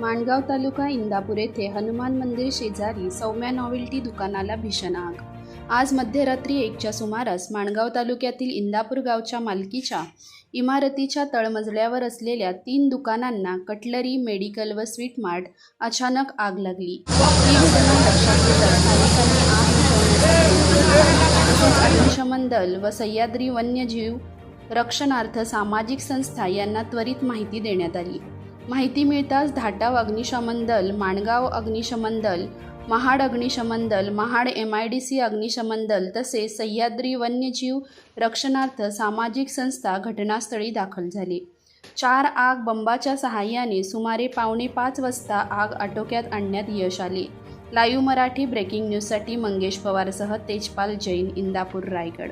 माणगाव तालुका इंदापूर येथे हनुमान मंदिर शेजारी सौम्या नॉवेल्टी दुकानाला भीषण आग. आज मध्यरात्री एकच्या सुमारास माणगाव तालुक्यातील इंदापूर गावच्या मालकीच्या इमारतीच्या तळमजल्यावर असलेल्या तीन दुकानांना कटलरी मेडिकल व स्वीट मार्ट अचानक आग लागली. ही घटना लक्षात घेता स्थानिकांनी आग तसेच अग्निशमन दल व सह्याद्री वन्यजीव रक्षणार्थ सामाजिक संस्था यांना त्वरित माहिती देण्यात आली. माहिती मिळताच धाटाव अग्निशमन दल माणगाव अग्निशमन दल महाड अग्निशमन दल Mahad M I D C अग्निशमन दल तसेच सह्याद्री वन्यजीव रक्षणार्थ सामाजिक संस्था घटनास्थळी दाखल झाली. चार आग बंबाच्या सहाय्याने सुमारे पावणे पाच वाजता आग आटोक्यात आणण्यात यश आले. लाईव्ह मराठी ब्रेकिंग न्यूजसाठी मंगेश पवारसह तेजपाल जैन इंदापूर रायगड.